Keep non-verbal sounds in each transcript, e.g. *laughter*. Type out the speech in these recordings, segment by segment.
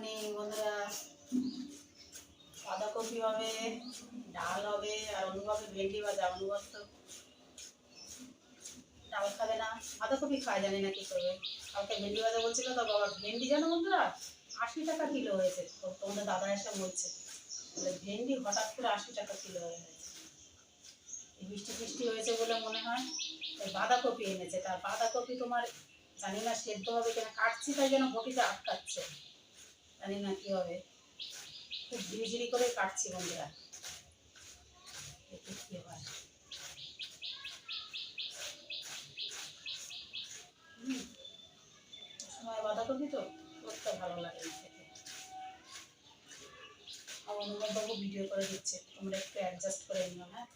Morning বন্ধুরা। বাঁধাকপি হবে, ডাল হবে, আর অনুভবে ভেন্ডি ভাজা, অনুভব তো ডাল খাবে না। বাঁধাকপি খায়, জানি না কি করবে। কালকে ভেন্ডি ভাজা বলছিল, তো বাবা, ভেন্ডি জানো বন্ধুরা? আশি টাকা কিলো হয়েছে। তোমাদের দাদা এসে বলছে ভেন্ডি হঠাৎ করে আশি টাকা কিলো হয়ে গেছে। বৃষ্টি বৃষ্টি হয়েছে বলে মনে হয় বাঁধাকপি এনেছে। তার বাঁধাকপি তোমার জানি না, সেদ্ধ হবে কিনা, কাটছি তাই যেন ঘটিতে আটকাচ্ছে। জানি না কি হবে। খুব ঝিরিঝিরি করে কাটছি বন্ধুরা। হুম, সময় বাঁধাকপি তো করতে ভালো লাগে খেতে। আমার অনুভববাবু ভিডিও করে দিচ্ছে। তোমরা একটু অ্যাডজাস্ট করে নিও হ্যাঁ?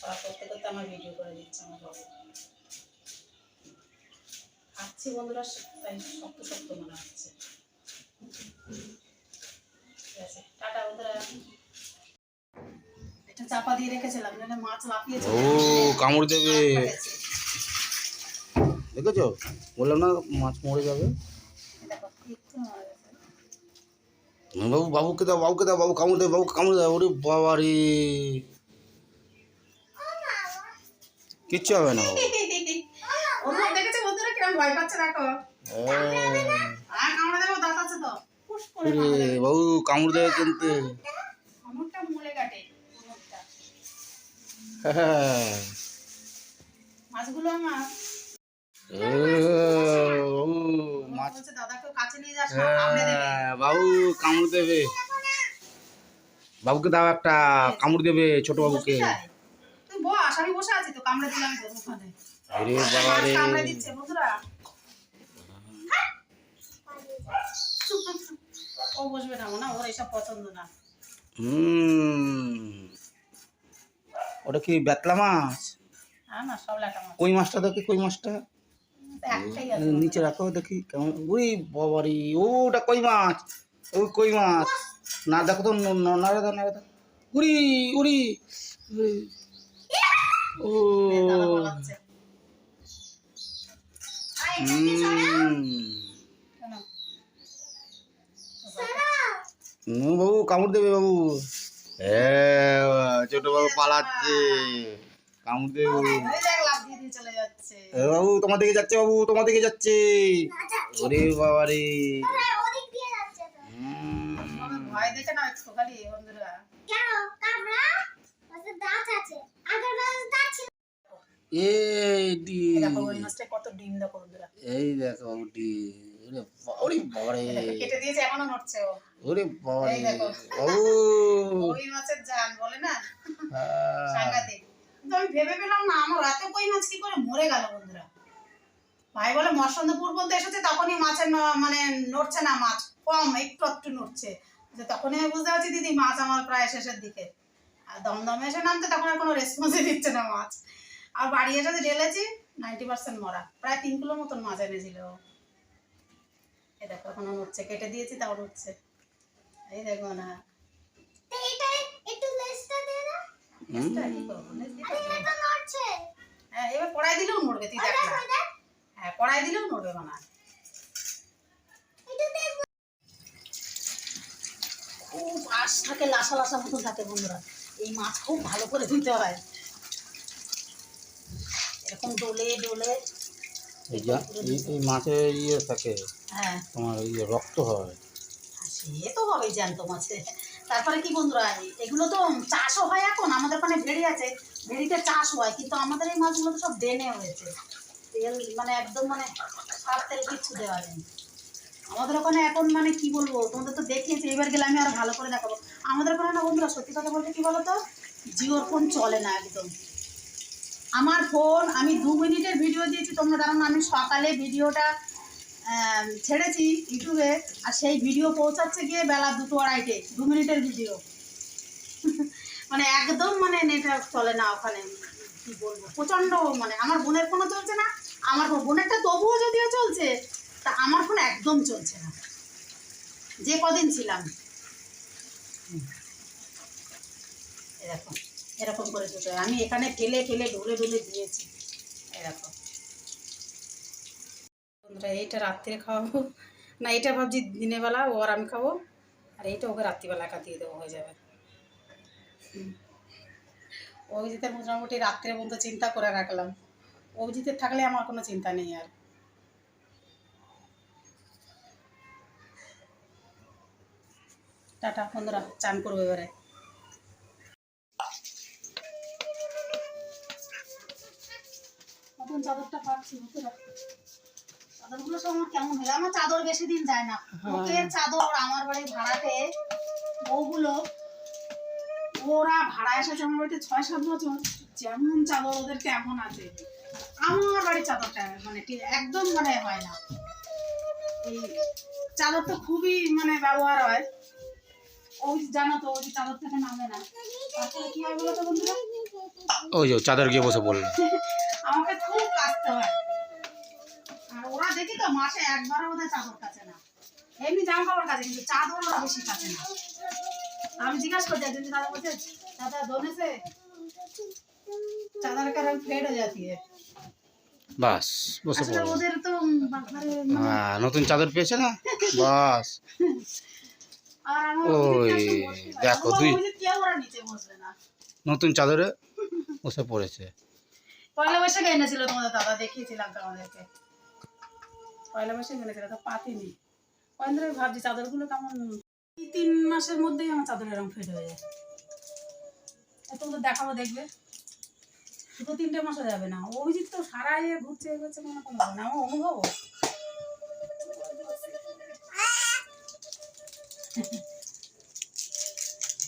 পড়া করতে করতে আমার ভিডিও করে দিচ্ছে আমার বাবু খাচ্ছি বন্ধুরা তাই শক্ত শক্ত মনে হচ্ছে। টাটা বন্ধুরা। এটা চাপা দিয়ে রেখেছিলাম যেন মাছ লাফিয়েছে। ও কামড় দেবে। দেখেছ? বললাম না মাছ মরে যাবে। বাবু বাবুকে দাও বাবুকে দাও বাবু কামড় দেবে বাবু কামড় দেবে। ওরে বাবা রে কিচ্ছু হবে না বাবু। *laughs* দেখেছে বন্ধুরা ভয় পাচ্ছে দেখো হ্যাঁ। আর কামড়ে দেবো দাঁত আছে তো ফুস করে ওরে কামড়ে দেবে। বাবু কামড় দেবে কিন্তু। হ্যাঁ। মাছগুলো আমার। ও, বাবু মাছ। কাছে নিয়ে যাস না কামড়ে দেবে। হ্যাঁ, বাবু কামড় দেবে। বাবুকে দাও একটা কামড় দেবে ছোট বাবুকে। আরে বাবা রে। দিচ্ছে বন্ধুরা ও বসবে না না ওর এইসব পছন্দ না। হুম। ওটা কি বেতলা মাছ? না সব লাটা মাছ। কই মাছটা দেখি কই মাছটা? নিচে রাখো দেখি কেমন। উই বাবারি ওটা কই মাছ? ওই কই মাছ? না দেখো তো নাড়া দাও নাড়া দাও উড়ি উড়ি। ও। হুম কেন? হুম, বাবু কামড় দেবে বাবু। হ্যাঁ ছোট বাবু পালাচ্ছে। কামড় দেবে বাবু। বাবু তোমার দিকে যাচ্ছে বাবু তোমার দিকে যাচ্ছে। ওরে বাবা রে। এই দেখো কত ডিম। ওরে কেটে দিয়েছে এখনও নড়ছে ও। ওরে মাছের জান বলে না? হ্যাঁ। সাংঘাতিক। কিন্তু আমি ভেবে পেলাম না আমার রাতে কই মাছ কি করে মরে গেল বন্ধুরা। ভাই বলে মৎস্যন্দপুর পর্যন্ত এসেছে তখনই মাছের মানে নড়ছে না মাছ কম একটু একটু নড়ছে। যে তখনই আমি বুঝতে পারছি দিদি মাছ আমার প্রায় শেষের দিকে। আর দমদমে এসে নামতে তখন আর কোনো রেসপন্সই দিচ্ছে না মাছ। আর বাড়ি এসে ঢেলেছি নাইনটি পার্সেন্ট মরা। প্রায় তিন কিলো মতন মাছ এনেছিল এই দেখো এখনও নড়ছে কেটে দিয়েছি তাও নড়ছে এই দেখো না। হ্যাঁ এবার কড়াই দিলেও নড়বে তুই দেখ না। হ্যাঁ কড়াই দিলেও নড়বে খুব আঁশ থাকে লাসা লাসা মতো থাকে বন্ধুরা। এই মাছ খুব ভালো করে ধুতে হয়। এরকম ডোলে ডোলে এই মাছের ইয়ে থাকে হ্যাঁ। তোমার ইয়ে রক্ত হয়। সে তো হবে জ্যান্ত মাছে তারপরে কি বন্ধুরা এগুলো তো চাষও হয় এখন আমাদের ওখানে ভেড়ি আছে। ভেড়িতে চাষ হয় কিন্তু আমাদের এই মাছগুলো তো সব ডেনে হয়েছে। তেল মানে একদম মানে সার তেল কিচ্ছু দেওয়া নেই। আমাদের ওখানে এখন মানে কি বলব তোমাদের তো দেখিয়েছি এবার গেলে আমি আরও ভালো করে দেখাবো। আমাদের ওখানে না বন্ধুরা সত্যি কথা বলতে কি বলতো জিওর ফোন চলে না একদম। আমার ফোন আমি দু মিনিটের ভিডিও দিয়েছি, তোমরা না, আমি সকালে ভিডিওটা ছেড়েছি ইউটিউবে, আর সেই ভিডিও পৌঁছাচ্ছে গিয়ে বেলা দুটো আড়াইটে, দু মিনিটের ভিডিও মানে একদম মানে নেটওয়ার্ক চলে না ওখানে, কি বলব, প্রচণ্ড মানে আমার বোনের ফোনও চলছে না, আমার বোনেরটা তবুও যদিও চলছে, তা আমার ফোন একদম চলছে না। যে কদিন ছিলাম। এরকম এরকম করে দুটো। আমি এখানে ফেলে ফেলে ঢুলে ঢুলে দিয়েছি। এরকম। বন্ধুরা, এইটা রাত্রে খাওয়াবো। না এটা ভাবছি দিনের বেলা, ও আর আমি খাব। আর এইটা ওকে রাত্রিবেলা একা দিয়ে দেবো, হয়ে যাবে। অভিজিতের মোটামুটি রাত্রে পর্যন্ত চিন্তা করে রাখলাম। অভিজিতের থাকলে আমার কোনো চিন্তা নেই আর। টাটা, বন্ধুরা, চান করব এবারে। চাদরগুলো সব আমার কেমন হলো? আমার চাদর বেশি দিন যায় না। লোকের চাদর আমার বাড়ি ভাড়াতে ওরা ভাড়া এসেছে আমার বাড়িতে ছয় সাত বছর। যেমন চাদর ওদের তেমন আছে। আমার বাড়ির চাদরটা মানে একদম মানে হয় না। এই চাদর তো খুবই মানে ব্যবহার হয়। ওই জানো তো ওই চাদর থেকে নামে না। তারপরে কি হয় বলো তো বন্ধুরা? ওই যে চাদর গিয়ে বসে পড়ল। *laughs* আমাকে খুব কাচতে হয়। দেখি তো মাসে একবারও বোধ চাদর কাছে না। এমনি জামা কাপড় কাছে কিন্তু চাদর ওরা বেশি কাছে না। আমি জিজ্ঞাসা করছি একজন দাদা বলছে দাদা দোনে চাদর কারণ ফেড হয়ে যাচ্ছি নতুন চাদর পেয়েছে না? দেখো নতুন চাদরে বসে পড়েছে। পয়লা তোমাদের দাদা দেখিয়েছিলাম পয়লা বৈশাখে এনেছিল তো পাতিনি। কয়েন ধরে ভাবছি চাদরগুলো কেমন? তিন মাসের মধ্যেই আমার চাদরের রং ফেড হয়ে যায়। তো দেখাবো দেখবে। শুধু তিনটে মাসও যাবে না। অভিজিৎ তো সারা ইয়ে ঘুরছে, এ করছে, মনে কোনো না। আমার অনুভব?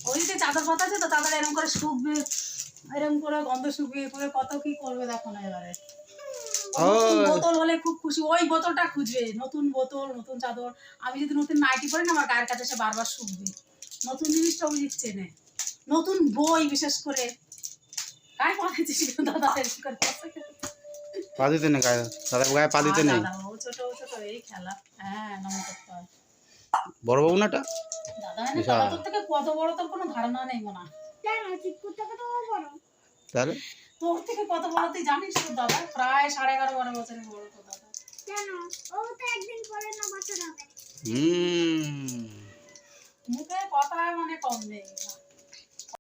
অভিজিতের চাদর পাতা আছে তো তাদের এরকম করে শুকবে এরকম করে গন্ধ শুকিয়ে, করে কত কি করবে দেখো না এবারে। বোতল হলে খুব খুশি। ওই বোতলটা খুঁজবে নতুন বোতল নতুন চাদর। আমি যদি নতুন নাইটি পরি না আমার গায়ের কাছে সে বারবার শুকবে। নতুন জিনিসটা অভিজিৎ চেনে নতুন বই বিশেষ করে। গায়ে পা দিচ্ছিস দাদা এরকম পা দিতে নেই গায়ে দাদা গায়ে পা দিতে নেই? ছোট ছোট এই খেলা। হ্যাঁ নম করতে হয় বড় বাবু নাটা দাদা মানে দাদা তোর থেকে কত বড় তোর কোনো ধারণা নেই মনে। হয়। তাহলে? তোর থেকে কত বড় তুই জানিস তোর দাদা প্রায় সাড়ে এগারো বারো বছরের বড় তো দাদা। হুম। মুখে কথা মানে কম নেই।